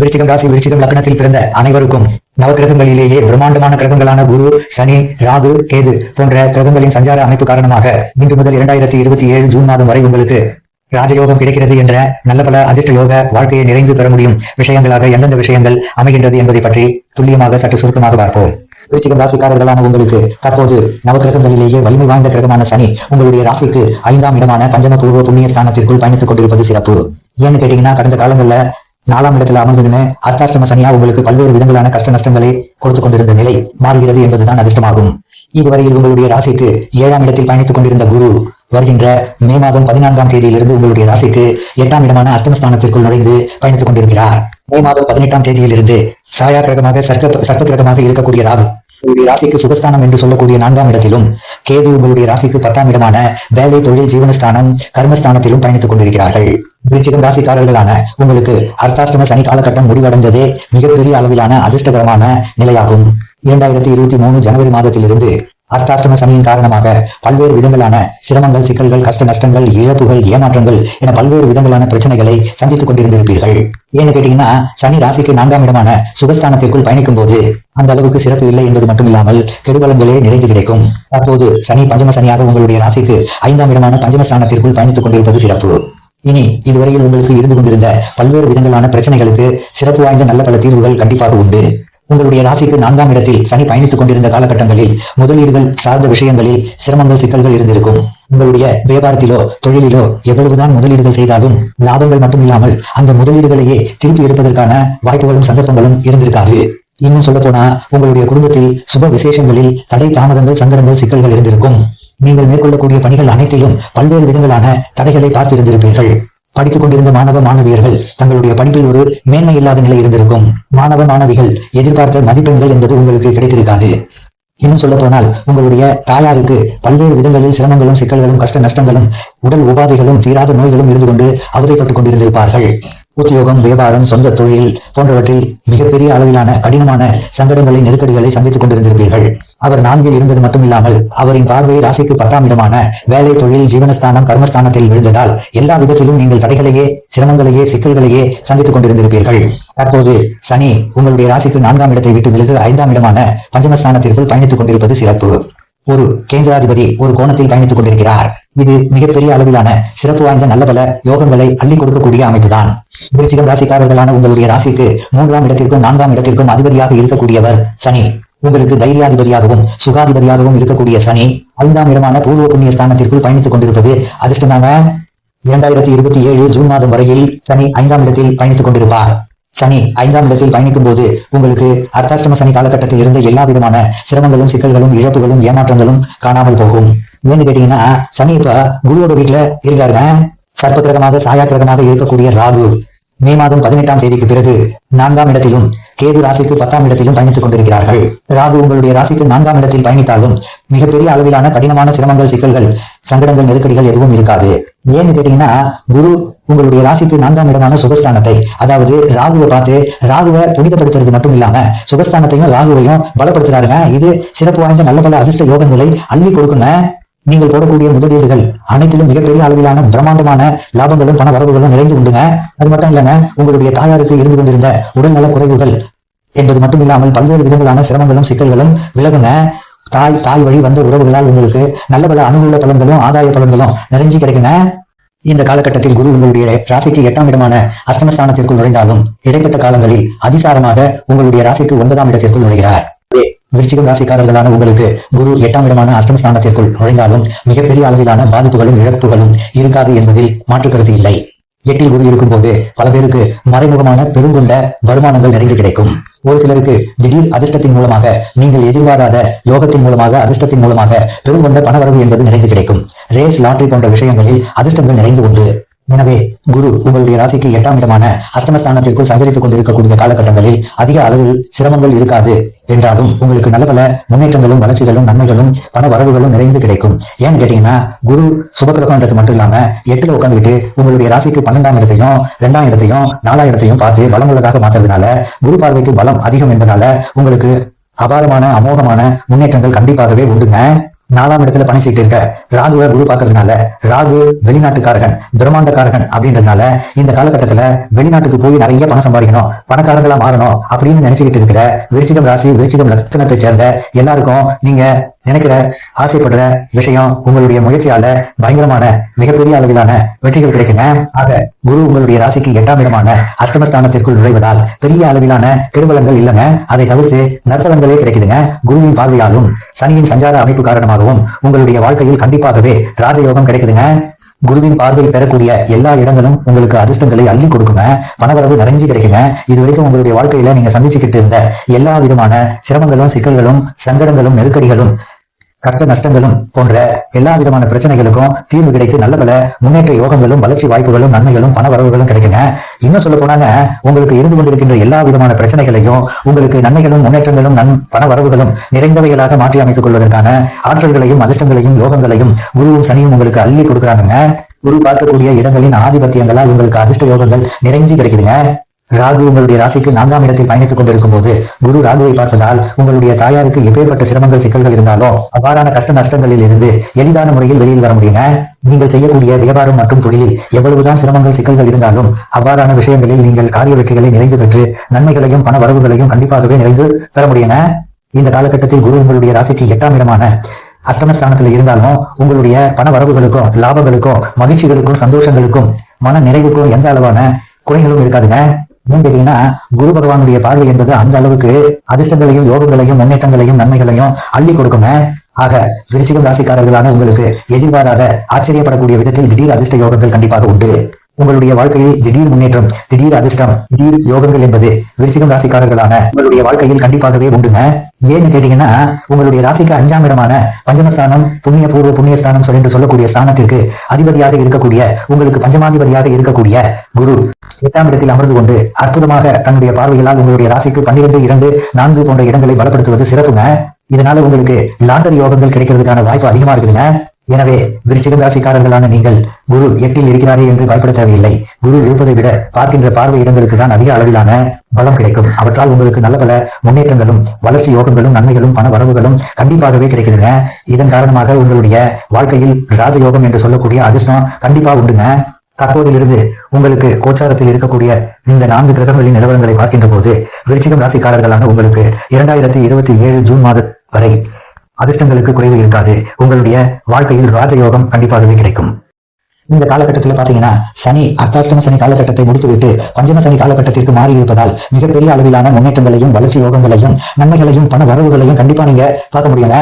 விருச்சிகம் ராசி விருச்சிகம் லக்னத்தில் பிறந்த அனைவருக்கும் நவகிரகங்களிலேயே பிரம்மாண்டமான கிரகங்களான குரு சனி ராகு கேது போன்ற கிரகங்களின் சஞ்சார அமைப்பு காரணமாக இன்று முதல் இரண்டாயிரத்தி இருபத்தி ஏழு ஜூன் மாதம் வரை உங்களுக்கு ராஜயோகம் கிடைக்கிறது என்ற நல்ல பல அதிர்ஷ்ட யோக வாழ்க்கையை நிறைந்து பெற முடியும் விஷயங்களாக எந்தெந்த விஷயங்கள் அமைகின்றது என்பதை பற்றி துல்லியமாக சற்று சுருக்கமாக பார்ப்போம். விருச்சிகம் ராசிக்காரர்களான உங்களுக்கு தற்போது நவகிரகங்களிலேயே வலிமை வாய்ந்த கிரகமான சனி உங்களுடைய ராசிக்கு ஐந்தாம் இடமான பஞ்சம பூர்வ புண்ணிய ஸ்தானத்திற்குள் பயணித்துக் கொண்டிருப்பது சிறப்பு. ஏன்னு கேட்டீங்கன்னா கடந்த காலங்கள்ல நாலாம் இடத்துல அமர்ந்துன்னு அர்த்தாஷ்டம சனியா உங்களுக்கு பல்வேறு விதங்களான கஷ்ட நஷ்டங்களை கொடுத்து கொண்டிருந்த நிலை மாறுகிறது என்பதுதான் அதிர்ஷ்டமாகும். இதுவரையில் உங்களுடைய ராசிக்கு ஏழாம் இடத்தில் பயணித்துக் கொண்டிருந்த குரு வருகின்ற மே மாதம் பதினான்காம் தேதியிலிருந்து உங்களுடைய ராசிக்கு எட்டாம் இடமான அஷ்டமஸ்தானத்திற்குள் நுழைந்து பயணித்துக் கொண்டிருக்கிறார். மே மாதம் பதினெட்டாம் தேதியிலிருந்து சாயா கிரகமாக சர்க்க சர்ப்ப கிரகமாக இருக்கக்கூடிய ராகு உங்களுடைய ராசிக்கு சுகஸ்தானம் என்று சொல்லக்கூடிய நான்காம் இடத்திலும் கேது உங்களுடைய ராசிக்கு பத்தாம் இடமான வேலை தொழில் ஜீவனஸ்தானம் கர்மஸ்தானத்திலும் பயணித்துக் கொண்டிருக்கிறார்கள். விருச்சிகம் ராசிக்காரர்களான உங்களுக்கு அர்த்தாஷ்டம சனி காலகட்டம் முடிவடைந்ததே மிகப்பெரிய அளவிலான அதிர்ஷ்டகரமான நிலையாகும். இரண்டாயிரத்தி இருபத்தி மூணு ஜனவரி மாதத்திலிருந்து அர்த்தாஷ்டம சனியின் காரணமாக பல்வேறு விதங்களான சிரமங்கள் சிக்கல்கள் கஷ்ட நஷ்டங்கள் இழப்புகள் ஏமாற்றங்கள் என பல்வேறு விதங்களான பிரச்சனைகளை சந்தித்துக் கொண்டிருந்திருப்பீர்கள். ஏன்னு கேட்டீங்கன்னா சனி ராசிக்கு நான்காம் இடமான சுகஸ்தானத்திற்குள் பயணிக்கும் போது அந்த அளவுக்கு சிறப்பு இல்லை என்பது மட்டும் இல்லாமல் கெடுபலங்களே நிறைந்து கிடைக்கும். தற்போது சனி பஞ்சம சனியாக உங்களுடைய ராசிக்கு ஐந்தாம் இடமான பஞ்சமஸ்தானத்திற்குள் பயணித்துக் கொண்டிருப்பது சிறப்பு. இனி இதுவரையில் உங்களுக்கு இருந்து கொண்டிருந்த பல்வேறு விதங்களான பிரச்சனைகளுக்கு சிறப்பு வாய்ந்த நல்ல பல தீர்வுகள் கண்டிப்பாக உண்டு. உங்களுடைய ராசிக்கு நான்காம் இடத்தில் சனி பயணித்துக் கொண்டிருந்த காலகட்டங்களில் முதலீடுகள் சார்ந்த விஷயங்களில் சிரமங்கள் சிக்கல்கள் இருந்திருக்கும். உங்களுடைய வியாபாரத்திலோ தொழிலிலோ எவ்வளவுதான் முதலீடுகள் செய்தாலும் லாபங்கள் மட்டுமில்லாமல் அந்த முதலீடுகளையே திருப்பி எடுப்பதற்கான வாய்ப்புகளும் சந்தர்ப்பங்களும் இருந்திருக்காது. இன்னும் சொல்ல போனா உங்களுடைய குடும்பத்தில் சுப விசேஷங்களில் தடை தாமதங்கள் சங்கடங்கள் சிக்கல்கள் இருந்திருக்கும். நீங்கள் மேற்கொள்ளக்கூடிய பணிகள் அனைத்திலும் பல்வேறு விதங்களான தடைகளை பார்த்திருந்திருப்பீர்கள். படித்துக் கொண்டிருந்த மாணவ மாணவியர்கள் தங்களுடைய படிப்பில் ஒரு மேன்மை இல்லாத நிலை இருந்திருக்கும். மாணவ மாணவிகள் எதிர்பார்த்த மதிப்பெண்கள் என்பது உங்களுக்கு கிடைத்திருக்காது. இன்னும் சொல்ல போனால் உங்களுடைய தாயாருக்கு பல்வேறு விதங்களில் சிரமங்களும் சிக்கல்களும் கஷ்ட நஷ்டங்களும் உடல் உபாதைகளும் தீராத நோய்களும் இருந்து கொண்டு அவதைப்பட்டுக் கொண்டிருந்திருப்பார்கள். உத்தியோகம் வியாபாரம் சொந்த தொழில் போன்றவற்றில் மிகப்பெரிய அளவிலான கடினமான சங்கடங்களை நெருக்கடிகளை சந்தித்துக் கொண்டிருந்திருப்பீர்கள். அவர் நான்கில் இருந்தது மட்டுமில்லாமல் அவரின் பார்வை ராசிக்கு பத்தாம் இடமான வேலை தொழில் ஜீவனஸ்தானம் கர்மஸ்தானத்தில் விழுந்ததால் எல்லா விதத்திலும் நீங்கள் தடைகளையே சிரமங்களையே சிக்கல்களையே சந்தித்துக் கொண்டிருந்திருப்பீர்கள். தற்போது சனி உங்களுடைய ராசிக்கு நான்காம் இடத்தை விட்டு விலகு ஐந்தாம் இடமான பஞ்சமஸ்தானத்திற்குள் பயணித்துக் கொண்டிருப்பது சிறப்பு. ஒரு கேந்திராதிபதி ஒரு கோணத்தில் பயணித்துக் கொண்டிருக்கிறார். இது மிகப்பெரிய அளவிலான சிறப்பு வாய்ந்த நல்ல பல யோகங்களை அள்ளி கொடுக்கக்கூடிய அமைப்புதான். விருச்சிகம் ராசிக்காரர்களான உங்களுடைய ராசிக்கு மூன்றாம் இடத்திற்கும் நான்காம் இடத்திற்கும் அதிபதியாக இருக்கக்கூடியவர் சனி. உங்களுக்கு தைரியாதிபதியாகவும் சுகாதிபதியாகவும் இருக்கக்கூடிய சனி ஐந்தாம் இடமான பூர்வ புண்ணிய ஸ்தானத்திற்குள் பயணித்துக் கொண்டிருப்பது அதிர்ஷ்டமாக. இரண்டாயிரத்தி இருபத்தி ஏழு ஜூன் மாதம் வரையில் சனி ஐந்தாம் இடத்தில் பயணித்துக் கொண்டிருப்பார். சனி ஐந்தாம் இடத்தில் பயணிக்கும் போது உங்களுக்கு அர்த்தாஷ்டம சனி காலகட்டத்தில் இருந்த எல்லா விதமான சிரமங்களும் சிக்கல்களும் இழப்புகளும் ஏமாற்றங்களும் காணாமல் போகும். ஏன்னு கேட்டீங்கன்னா சனி இப்ப குருவோட வீட்டுல இருக்காருங்க. சர்ப்ப கிரகமாக சாயா கிரகமாக இருக்கக்கூடிய ராகு. மே மாதம் பதினெட்டாம் தேதிக்கு பிறகு நான்காம் இடத்திலும் கேது ராசிக்கு பத்தாம் இடத்திலும் பயணித்துக் கொண்டிருக்கிறார்கள். ராகு உங்களுடைய ராசிக்கு நான்காம் இடத்தில் பயணித்தாலும் மிகப்பெரிய அளவிலான கடினமான சிரமங்கள் சிக்கல்கள் சங்கடங்கள் நெருக்கடிகள் எதுவும் இருக்காது. ஏன்னு கேட்டீங்கன்னா குரு உங்களுடைய ராசிக்கு நான்காம் இடமான சுகஸ்தானத்தை அதாவது ராகுவை பார்த்து ராகுவை புனிதப்படுத்துறது மட்டும் இல்லாம சுகஸ்தானத்தையும் ராகுவையும் பலப்படுத்துறாருங்க. இது சிறப்பு வாய்ந்த நல்ல பல அதிர்ஷ்ட யோகங்களை அள்ளி கொடுக்குங்க. நீங்கள் போடக்கூடிய முதலீடுகள் அனைத்திலும் மிகப்பெரிய அளவிலான பிரம்மாண்டமான லாபங்களும் பண வரவுகளும் நிறைந்து உண்டுங்க. அது மட்டும் இல்லைங்க உங்களுடைய தாயாருக்கு இருந்து கொண்டிருந்த உடல்நல குறைவுகள் என்பது மட்டும் இல்லாமல் பல்வேறு விதங்களான சிரமங்களும் சிக்கல்களும் விலகுங்க. தாய் தாய் வழி வந்த உறவுகளால் உங்களுக்கு நல்ல பல அனுகூல பலன்களும் ஆதாய பலன்களும் நிறைஞ்சு கிடைக்குங்க. இந்த காலகட்டத்தில் குரு உங்களுடைய ராசிக்கு எட்டாம் இடமான அஷ்டமஸ்தானத்திற்குள் நுழைந்தாலும் இடைப்பட்ட காலங்களில் அதிசாரமாக உங்களுடைய ராசிக்கு ஒன்பதாம் இடத்திற்குள் நுழைகிறார். விருச்சிகம் ராசிக்காரர்களான உங்களுக்கு குரு எட்டாம் இடமான அஷ்டமஸ்தானத்திற்குள் நுழைந்தாலும் மிகப்பெரிய அளவிலான பாதிப்புகளும் இழப்புகளும் இருக்காது என்பதில் மாற்று கருத்து இல்லை. எட்டில் குரு இருக்கும் போது பல பேருக்கு மறைமுகமான பெருங்குண்ட வருமானங்கள் நிறைந்து கிடைக்கும். ஒரு சிலருக்கு திடீர் அதிர்ஷ்டத்தின் மூலமாக நீங்கள் எதிர்பாராத யோகத்தின் மூலமாக அதிர்ஷ்டத்தின் மூலமாக பெருங்கொண்ட பணவரவு என்பது நிறைந்து கிடைக்கும். ரேஸ் லாட்டரி போன்ற விஷயங்களில் அதிர்ஷ்டங்கள் நிறைந்து உண்டு. எனவே குரு உங்களுடைய ராசிக்கு எட்டாம் இடமான அஷ்டமஸ்தானத்திற்குள் சஞ்சரித்துக் கொண்டிருக்கக்கூடிய காலகட்டங்களில் அதிக அளவில் சிரமங்கள் இருக்காது என்றாலும் உங்களுக்கு நல்ல பல முன்னேற்றங்களும் வளர்ச்சிகளும் நன்மைகளும் பண வரவுகளும் நிறைந்து கிடைக்கும். ஏன்னு கேட்டீங்கன்னா குரு சுபகிரகம்ன்றது மட்டும் இல்லாம எட்டுல உட்காந்துட்டு உங்களுடைய ராசிக்கு பன்னெண்டாம் இடத்தையும் ரெண்டாம் இடத்தையும் நாலாம் இடத்தையும் பார்த்து பலம் உள்ளதாக மாத்துறதுனால குரு பார்வைக்கு பலம் அதிகம் என்பதால உங்களுக்கு அபாரமான அமோகமான முன்னேற்றங்கள் கண்டிப்பாகவே உண்டுங்க. நாலாம் இடத்துல பணிச்சிட்டு இருக்க ராகுவை குரு பாக்குறதுனால ராகு வெளிநாட்டுக்காரகன் பிரம்மாண்டக்காரகன் அப்படின்றதுனால இந்த காலகட்டத்துல வெளிநாட்டுக்கு போய் நிறைய பணம் சம்பாதிக்கணும் பணக்காரங்களா மாறணும் அப்படின்னு நினைச்சுக்கிட்டு இருக்கிற விருச்சிகம் ராசி விருச்சிகம் லக்னத்தை சேர்ந்த எல்லாருக்கும் நீங்க நினைக்கிற ஆசைப்படுற விஷயம் உங்களுடைய முயற்சியால பயங்கரமான மிகப்பெரிய அளவிலான வெற்றிகள் கிடைக்குங்க. ஆக குரு உங்களுடைய ராசிக்கு எட்டாம் இடமான அஷ்டமஸ்தானத்திற்குள் நுழைவதால் பெரிய அளவிலான திருவலங்கள் இல்லைங்க. அதை தவிர்த்து நற்பலன்களே கிடைக்குதுங்க. குருவின் பார்வையாலும் சனியின் சஞ்சார அமைப்பு காரணமாகவும் உங்களுடைய வாழ்க்கையில் கண்டிப்பாகவே ராஜயோகம் கிடைக்குதுங்க. குருவின் பார்வை பெறக்கூடிய எல்லா இடங்களும் உங்களுக்கு அதிர்ஷ்டங்களை அள்ளி கொடுக்குங்க. பணவரவு நிறைஞ்சு கிடைக்குங்க. இது வரைக்கும் உங்களுடைய வாழ்க்கையில நீங்க சந்திச்சுக்கிட்டு இருந்த எல்லா விதமான சிரமங்களும் சிக்கல்களும் சங்கடங்களும் நெருக்கடிகளும் கஷ்ட நஷ்டங்களும் போன்ற எல்லா விதமான பிரச்சனைகளுக்கும் தீர்வு கிடைத்து நல்ல பல முன்னேற்ற யோகங்களும் வளர்ச்சி வாய்ப்புகளும் நன்மைகளும் பண வரவுகளும் கிடைக்குங்க இன்னும் சொல்ல போனாங்க உங்களுக்கு இருந்து கொண்டிருக்கின்ற எல்லா விதமான பிரச்சனைகளையும் உங்களுக்கு நன்மைகளும் முன்னேற்றங்களும் நன் பண வரவுகளும் நிறைந்தவைகளாக மாற்றி அமைத்துக் கொள்வதற்கான ஆற்றல்களையும் அதிர்ஷ்டங்களையும் யோகங்களையும் குருவும் சனியும் உங்களுக்கு அள்ளி கொடுக்குறாங்க குரு பார்க்கக்கூடிய இடங்களின் ஆதிபத்தியங்களால் உங்களுக்கு அதிர்ஷ்ட யோகங்கள் நிறைஞ்சு கிடைக்குதுங்க. ராகு உங்களுடைய ராசிக்கு நான்காம் இடத்தில் பயணித்துக் கொண்டிருக்கும் போது குரு ராகுவை பார்ப்பதால் உங்களுடைய தாயாருக்கு எப்பேற்பட்ட சிரமங்கள் சிக்கல்கள் இருந்தாலும் அவ்வாறான கஷ்ட நஷ்டங்களில் இருந்து எளிதான முறையில் வெளியில் வர முடியுங்க. நீங்கள் செய்யக்கூடிய வியாபாரம் மற்றும் தொழிலில் எவ்வளவுதான் சிரமங்கள் சிக்கல்கள் இருந்தாலும் அவ்வாறான விஷயங்களில் நீங்கள் காரிய வெற்றிகளை நிறைந்து பெற்று நன்மைகளையும் பண வரவுகளையும் கண்டிப்பாகவே நிறைந்து பெற முடியுங்க. இந்த காலகட்டத்தில் குரு உங்களுடைய ராசிக்கு எட்டாம் இடமான அஷ்டமஸ்தானத்துல இருந்தாலும் உங்களுடைய பண வரவுகளுக்கும் லாபங்களுக்கும் மகிழ்ச்சிகளுக்கும் சந்தோஷங்களுக்கும் மன நிறைவுக்கும் எந்த அளவான குறைகளும் இருக்காதுங்க. ஏன் கேட்டீங்கன்னா குரு பகவானுடைய பார்வை என்பது அந்த அளவுக்கு அதிர்ஷ்டங்களையும் யோகங்களையும் முன்னேற்றங்களையும் நன்மைகளையும் அள்ளி கொடுக்குமே. ஆக விருச்சிகம் ராசிக்காரர்களான உங்களுக்கு எதிர்பாராத ஆச்சரியப்படக்கூடிய விதத்தில் திடீர் அதிர்ஷ்ட யோகங்கள் கண்டிப்பாக உண்டு. உங்களுடைய வாழ்க்கையில் திடீர் முன்னேற்றம் திடீர் அதிர்ஷ்டம் திடீர் யோகங்கள் என்பது விருச்சிகம் ராசிக்காரர்களான உங்களுடைய வாழ்க்கையில் கண்டிப்பாகவே உண்டுங்க. ஏன்னு கேட்டீங்கன்னா உங்களுடைய ராசிக்கு அஞ்சாம் இடமான பஞ்சமஸ்தானம் புண்ணிய பூர்வ புண்ணியஸ்தானம் சொல்லி சொல்லக்கூடிய ஸ்தானத்திற்கு அதிபதியாக இருக்கக்கூடிய உங்களுக்கு பஞ்சமாதிபதியாக இருக்கக்கூடிய குரு எட்டாம் இடத்தில் அமர்ந்து கொண்டு அற்புதமாக தன்னுடைய பார்வைகளால் உங்களுடைய ராசிக்கு பன்னிரண்டு இரண்டு நான்கு போன்ற இடங்களை பலப்படுத்துவது சிறப்புங்க. இதனால உங்களுக்கு லாட்டரி யோகங்கள் கிடைக்கிறதுக்கான வாய்ப்பு அதிகமா இருக்குதுங்க. எனவே விருச்சிகம் ராசிக்காரர்களான நீங்கள் குரு எட்டில் இருக்கிறாரே என்று பயப்பட தேவையில்லை. குரு இருப்பதை விட பார்க்கின்ற பார்வை இடங்களுக்கு தான் அதிக அளவிலான பலம் கிடைக்கும். அவற்றால் உங்களுக்கு நல்ல பல முன்னேற்றங்களும் வளர்ச்சி யோகங்களும் நன்மைகளும் பண வரவுகளும் கண்டிப்பாகவே கிடைக்குதுங்க இதன் காரணமாக உங்களுடைய வாழ்க்கையில் ராஜயோகம் என்று சொல்லக்கூடிய அதிர்ஷ்டம் கண்டிப்பா உண்டுங்க. தற்போதிலிருந்து உங்களுக்கு கோச்சாரத்தில் இருக்கக்கூடிய இந்த நான்கு கிரகங்களின் நிலவரங்களை பார்க்கின்ற போது விருச்சிகம் ராசிக்காரர்களான உங்களுக்கு இரண்டாயிரத்தி இருபத்தி ஏழு ஜூன் மாதம் வரை அதிர்ஷ்டங்களுக்கு குறைவு இருக்காது. உங்களுடைய வாழ்க்கையில் ராஜயோகம் கண்டிப்பாகவே கிடைக்கும். இந்த காலகட்டத்தில் பாத்தீங்கன்னா சனி அர்த்தாஷ்டம சனி காலகட்டத்தை முடித்துவிட்டு பஞ்சம சனி காலகட்டத்திற்கு மாறி இருப்பதால் மிகப்பெரிய அளவிலான முன்னேற்றங்களையும் வளர்ச்சி யோகங்களையும் நன்மைகளையும் பண வரவுகளையும் கண்டிப்பா நீங்க பார்க்க முடியுங்க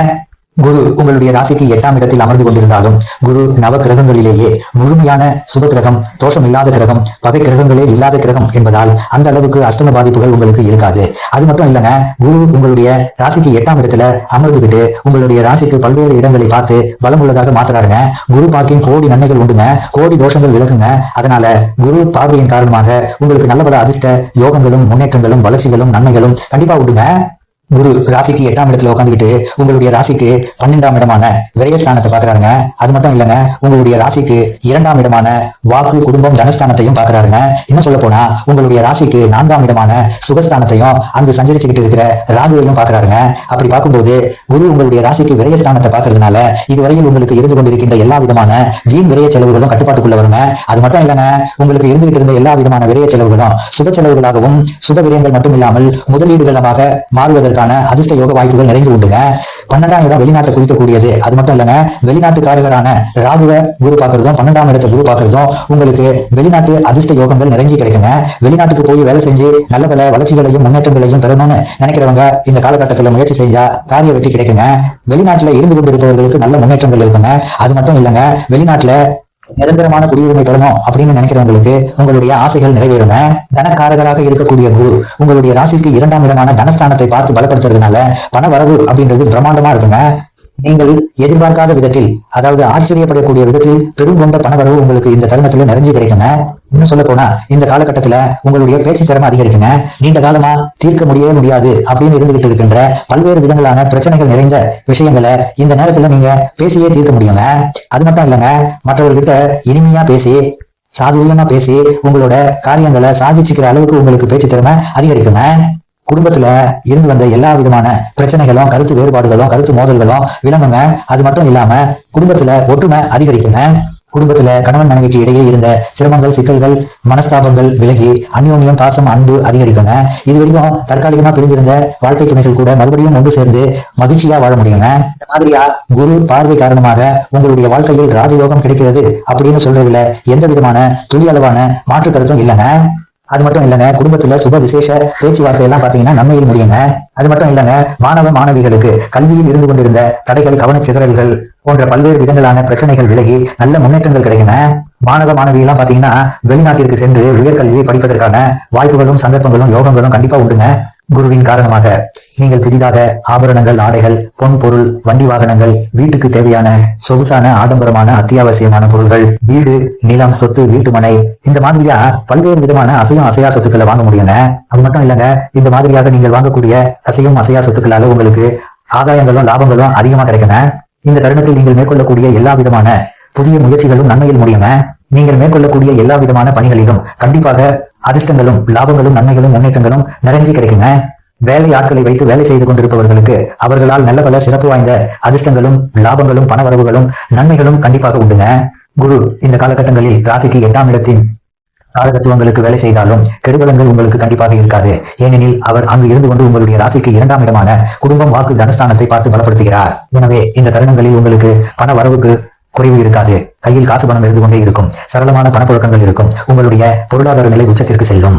குரு உங்களுடைய ராசிக்கு எட்டாம் இடத்தில் அமர்ந்து கொண்டிருந்தாலும் குரு நவ கிரகங்களிலேயே முழுமையான சுப கிரகம் தோஷம் இல்லாத கிரகம் பகை கிரகங்களே இல்லாத கிரகம் என்பதால் அந்த அளவுக்கு அஷ்டம பாதிப்புகள் உங்களுக்கு இருக்காது. அது மட்டும் இல்லைங்க குரு உங்களுடைய ராசிக்கு எட்டாம் இடத்துல அமர்ந்துகிட்டு உங்களுடைய ராசிக்கு பல்வேறு இடங்களை பார்த்து பலம் உள்ளதாக மாத்துறாருங்க. குரு பார்க்கின் கோடி நன்மைகள் உண்டுங்க கோடி தோஷங்கள் விலகுங்க. அதனால குரு பார்வையின் காரணமாக உங்களுக்கு நல்ல பல அதிர்ஷ்ட யோகங்களும் முன்னேற்றங்களும் வளர்ச்சிகளும் நன்மைகளும் கண்டிப்பா உண்டுங்க. குரு ராசிக்கு எட்டாம் இடத்துல உட்காந்துக்கிட்டு உங்களுடைய ராசிக்கு பன்னெண்டாம் இடமான விரயஸ்தானத்தை பாக்குறாருங்க அது மட்டும் இல்லைங்க உங்களுடைய ராசிக்கு இரண்டாம் இடமான வாக்கு குடும்பம் தனஸ்தானத்தையும் பாக்குறாருங்க என்ன சொல்ல போனா உங்களுடைய ராசிக்கு நான்காம் இடமான சுகஸ்தானத்தையும் அங்கு சஞ்சரிச்சுக்கிட்டு இருக்கிற ராகுவையும் பாக்குறாருங்க அப்படி பார்க்கும்போது குரு உங்களுடைய ராசிக்கு விரயஸ்தானத்தை பாக்குறதுனால இதுவரையில் உங்களுக்கு இருந்து கொண்டிருக்கின்ற எல்லா விதமான வீண் விரைய செலவுகளும் கட்டுப்பாட்டுக்குள்ள வருங்க. அது மட்டும் இல்லைங்க உங்களுக்கு இருந்துகிட்டு இருந்த எல்லா விதமான விரைய செலவுகளும் சுப செலவுகளாகவும் சுப விரயங்கள் மட்டும் இல்லாமல் முதலீடுகளமாக மாறுவதற்கான அதிர்ஷ்ட யோக வாய்ப்புகள் நிறைந்து உண்டுங்க. பன்னெண்டாம் இடம் வெளிநாட்டை குறிக்கக்கூடியது அது மட்டும் இல்லைங்க வெளிநாட்டுக்காரர்களான ராகுவ குரு பார்க்கறதும் பன்னெண்டாம் இடத்தை குரு பார்க்கறதும் உங்களுக்கு வெளிநாட்டு அதிர்ஷ்ட யோகங்கள் நிறைஞ்சு கிடைக்குங்க. வெளிநாட்டுக்கு போய் வேலை செஞ்சு நல்ல பல வளர்ச்சிகளையும் முன்னேற்றங்களையும் பெறணும்னு நினைக்கிறவங்க இந்த காலகட்டத்தில் முயற்சி செஞ்சா காரிய வெற்றி கிடைக்குங்க. வெளிநாட்டில் இருந்து கொண்டிருப்பவர்களுக்கு நல்ல முன்னேற்றங்கள் இருக்குங்க. அது மட்டும் இல்லைங்க வெளிநாட்டில் நிரந்தரமான குடியுரிமை பெறணும் அப்படின்னு நினைக்கிறவங்களுக்கு உங்களுடைய ஆசைகள் நிறைவேறுன தனக்காரகராக இருக்கக்கூடிய குரு உங்களுடைய ராசிக்கு இரண்டாம் இடமான தனஸ்தானத்தை பார்த்து பலப்படுத்துறதுனால பண வரவு அப்படின்றது பிரம்மாண்டமா இருக்குங்க. நீங்கள் எதிர்பார்க்காத விதத்தில் அதாவது ஆச்சரியப்படக்கூடிய விதத்தில் பெரும் கொண்ட பணவரவு உங்களுக்கு இந்த தருணத்துல நிறைஞ்சு கிடைக்குங்க. இன்னும் சொல்ல போனா இந்த காலகட்டத்துல உங்களுடைய பேச்சு திறமை அதிகரிக்குங்க. நீண்ட காலமா தீர்க்க முடியவே முடியாது அப்படின்னு இருந்துகிட்டு இருக்கின்ற பல்வேறு விதங்களான பிரச்சனைகள் நிறைந்த விஷயங்களை இந்த நேரத்துல நீங்க பேசியே தீர்க்க முடியுங்க. அது மட்டும் இல்லைங்க மற்றவர்கிட்ட இனிமையா பேசி சாதுரியமா பேசி உங்களோட காரியங்களை சாதிச்சுக்கிற அளவுக்கு உங்களுக்கு பேச்சு திறமை அதிகரிக்குங்க. குடும்பத்துல இருந்து வந்த எல்லா விதமான பிரச்சனைகளும் கருத்து வேறுபாடுகளும் கருத்து மோதல்களும் விளங்குங்க. அது மட்டும் இல்லாம குடும்பத்துல ஒற்றுமை அதிகரிக்குங்க. குடும்பத்துல கணவன் மனைவிக்கு இடையே இருந்த சிரமங்கள் சிக்கல்கள் மனஸ்தாபங்கள் விலகி அந்யோன்யம் பாசம் அன்பு அதிகரிக்குங்க. இது வரைக்கும் தற்காலிகமா பிரிஞ்சிருந்த வாழ்க்கை துணைகள் கூட மறுபடியும் ஒன்று சேர்ந்து மகிழ்ச்சியா வாழ முடியுங்க. இந்த மாதிரியா குரு பார்வை காரணமாக உங்களுடைய வாழ்க்கையில் ராஜயோகம் கிடைக்கிறது அப்படின்னு சொல்றதுல எந்த விதமான துளி அளவான மாற்று கருத்தும் இல்லைங்க. அது மட்டும் இல்லைங்க குடும்பத்துல சுப விசேஷ பேச்சுவார்த்தை எல்லாம் பாத்தீங்கன்னா நன்மையில் முடியுங்க. அது மட்டும் இல்லைங்க மாணவ மாணவிகளுக்கு கல்வியில் இருந்து கொண்டிருந்த தடைகள் கவனச்சிதறல்கள் போன்ற பல்வேறு விதங்களான பிரச்சனைகள் விலகி நல்ல முன்னேற்றங்கள் கிடைக்குங்க. மாணவ மாணவி எல்லாம் பாத்தீங்கன்னா வெளிநாட்டிற்கு சென்று உயர்கல்வியை படிப்பதற்கான வாய்ப்புகளும் சந்தர்ப்பங்களும் யோகங்களும் கண்டிப்பா உண்டுங்க. குருவின் காரணமாக நீங்கள் புதிதாக ஆபரணங்கள் ஆடைகள் பொன் பொருள் வண்டி வாகனங்கள் வீட்டுக்கு தேவையான சொகுசான ஆடம்பரமான அத்தியாவசியமான பொருள்கள் வீடு நிலம் சொத்து வீட்டுமனை இந்த மாதிரியா பல்வேறு விதமான அசையும் அசையா சொத்துக்களை வாங்க முடியுங்க. அது மட்டும் இல்லைங்க இந்த மாதிரியாக நீங்கள் வாங்கக்கூடிய அசையும் அசையா சொத்துக்களால உங்களுக்கு ஆதாயங்களும் லாபங்களும் அதிகமா கிடைக்குங்க. இந்த தருணத்தில் நீங்கள் மேற்கொள்ளக்கூடிய எல்லா விதமான புதிய முயற்சிகளும் நன்மையில் முடியுங்க. நீங்கள் மேற்கொள்ளக்கூடிய எல்லா விதமான பணிகளிலும் கண்டிப்பாக அதிர்ஷ்டங்களும் லாபங்களும் நன்மைகளும் முன்னேற்றங்களும் நிறைஞ்சு கிடைக்குங்க. வேலை ஆட்களை வைத்து வேலை செய்து கொண்டிருப்பவர்களுக்கு அவர்களால் நல்ல பல சிறப்பு வாய்ந்த அதிர்ஷ்டங்களும் லாபங்களும் பணவரவுகளும் நன்மைகளும் கண்டிப்பாக உண்டுங்க. குரு இந்த காலகட்டங்களில் ராசிக்கு எட்டாம் இடத்தின் காலகத்துவங்களுக்கு வேலை செய்தாலும் கெடுபலங்கள் உங்களுக்கு கண்டிப்பாக இருக்காது. ஏனெனில் அவர் அங்கு இருந்து கொண்டு உங்களுடைய ராசிக்கு இரண்டாம் இடமான குடும்பம் வாக்கு தனஸ்தானத்தை பார்த்து பலப்படுத்துகிறார். எனவே இந்த தருணங்களில் உங்களுக்கு பண வரவுக்கு குறைவு இருக்காது. கையில் காசு பணம் இருந்து கொண்டே இருக்கும். சரளமான பணப்புழக்கங்கள் இருக்கும். உங்களுடைய பொருளாதார நிலை உச்சத்திற்கு செல்லும்.